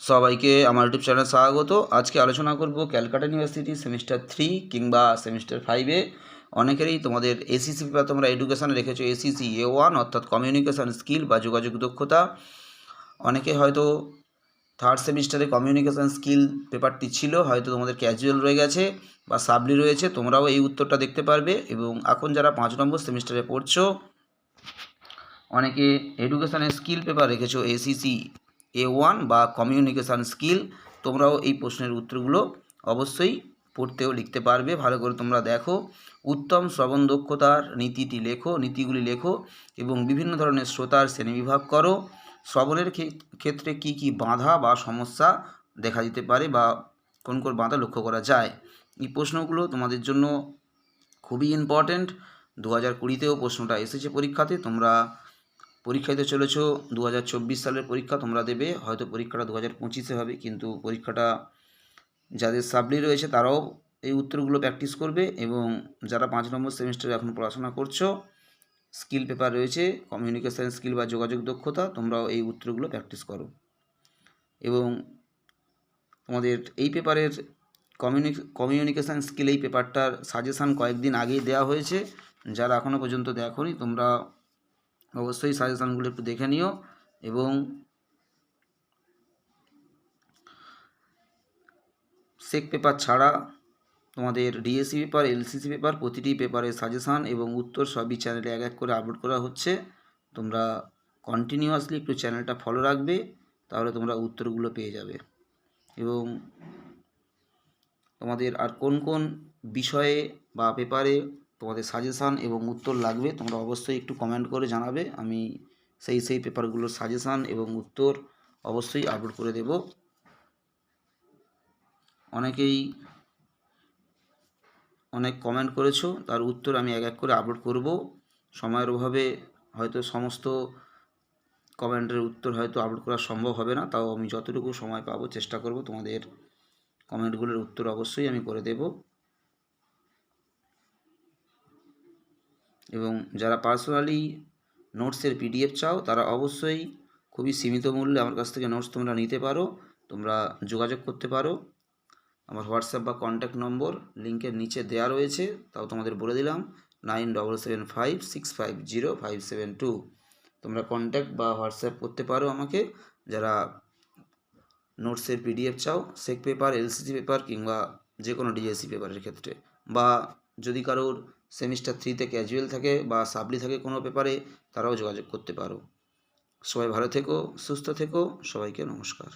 সবাইকে আমার ইউটিউব চ্যানেলে স্বাগত। আজকে আলোচনা করব ক্যালকাটা ইউনিভার্সিটি সেমিস্টার থ্রি কিংবা সেমিস্টার ফাইভে অনেকেরই তোমাদের এসিসি পেপার তোমরা এডুকেশানে রেখেছো এসিসি এ ওয়ান অর্থাৎ কমিউনিকেশান স্কিল বা যোগাযোগ দক্ষতা। অনেকে হয়তো থার্ড সেমিস্টারে কমিউনিকেশান স্কিল পেপারটি ছিল, হয়তো তোমাদের ক্যাজুয়াল রয়ে গেছে বা সাবলি রয়েছে, তোমরাও এই উত্তরটা দেখতে পারবে এবং এখন যারা পাঁচ নম্বর সেমিস্টারে পড়ছো, অনেকে এডুকেশানের স্কিল পেপার রেখেছো এসিসি এ ওয়ান বা কমিউনিকেশান স্কিল তোমরাও এই প্রশ্নের উত্তরগুলো অবশ্যই পড়তেও লিখতে পারবে। ভালো করে তোমরা দেখো। উত্তম শ্রবণ দক্ষতার নীতিটি লেখো, নীতিগুলি লেখো এবং বিভিন্ন ধরনের শ্রোতার শ্রেণীবিভাগ করো। শ্রবণের ক্ষেত্রে কি কি বাধা বা সমস্যা দেখা দিতে পারে বা কোন কোন বাধা লক্ষ্য করা যায়? এই প্রশ্নগুলো তোমাদের জন্য খুবই ইম্পর্ট্যান্ট দু হাজার কুড়িতেও প্রশ্নটা এসেছে পরীক্ষাতে, তোমরা পরীক্ষা দিতে চলেছ দু হাজার চব্বিশ সালের পরীক্ষা তোমরা দেবে, হয়তো পরীক্ষাটা দু হাজার পঁচিশে হবে, কিন্তু পরীক্ষাটা যাদের সাবলি রয়েছে তারাও এই উত্তরগুলো প্র্যাকটিস করবে এবং যারা পাঁচ নম্বর সেমিস্টারে এখন পড়াশোনা করছ স্কিল পেপার রয়েছে কমিউনিকেশান স্কিল বা যোগাযোগ দক্ষতা, তোমরাও এই উত্তরগুলো প্র্যাকটিস করো। এবং তোমাদের এই পেপারের কমিউনি কমিউনিকেশান স্কিল এই পেপারটার সাজেশান কয়েকদিন আগেই দেওয়া হয়েছে, যারা এখনও পর্যন্ত দেখোনি, তোমরা অবশ্যই সাজেশানগুলো একটু দেখে নিও এবং সেক পেপার ছাড়া তোমাদের ডিএসসি পেপার এলসিসি পেপার প্রতিটি পেপারের সাজেশান এবং উত্তর সবই চ্যানেলে এক এক করে আপলোড করা হচ্ছে। তোমরা কন্টিনিউয়াসলি একটু চ্যানেলটা ফলো রাখবে, তাহলে তোমরা উত্তরগুলো পেয়ে যাবে। এবং তোমাদের আর কোন কোন বিষয়ে বা পেপারে তোমাদের সাজেশান এবং উত্তর লাগবে, তোমরা অবশ্যই একটু কমেন্ট করে জানাবে, আমি সেই সেই পেপারগুলোর সাজেশান এবং উত্তর অবশ্যই আপলোড করে দেব। অনেকেই অনেক কমেন্ট করেছ, তার উত্তর আমি এক এক করে আপলোড করব। সময়ের অভাবে হয়তো সমস্ত কমেন্টের উত্তর হয়তো আপলোড করা সম্ভব হবে না, তাও আমি যতটুকু সময় পাবো চেষ্টা করব তোমাদের কমেন্টগুলোর উত্তর অবশ্যই আমি করে দেব। এবং যারা পার্সোনালি নোটসের পিডিএফ চাও, তারা অবশ্যই খুবই সীমিত মূল্যে আমার কাছ থেকে নোটস তোমরা নিতে পারো। তোমরা যোগাযোগ করতে পারো। আমার হোয়াটসঅ্যাপ বা কন্ট্যাক্ট নম্বর লিঙ্কের নিচে দেওয়া রয়েছে, তাও তোমাদের বলে দিলাম nine double seven five six five zero five seven two তোমরা কন্ট্যাক্ট বা হোয়াটসঅ্যাপ করতে পারো আমাকে। যারা নোটসের পিডিএফ চাও সেক পেপার এলসিসি পেপার কিংবা যে কোনো ডিএসসি পেপারের ক্ষেত্রে। বা যদি কারোর সেমিস্টার থ্রিতে ক্যাজুয়াল থাকে বা সাবলি থাকে কোনো পেপারে, তারাও যোগাযোগ করতে পারো। সবাই ভালো থেকো, সুস্থ থেকো, সবাইকে নমস্কার।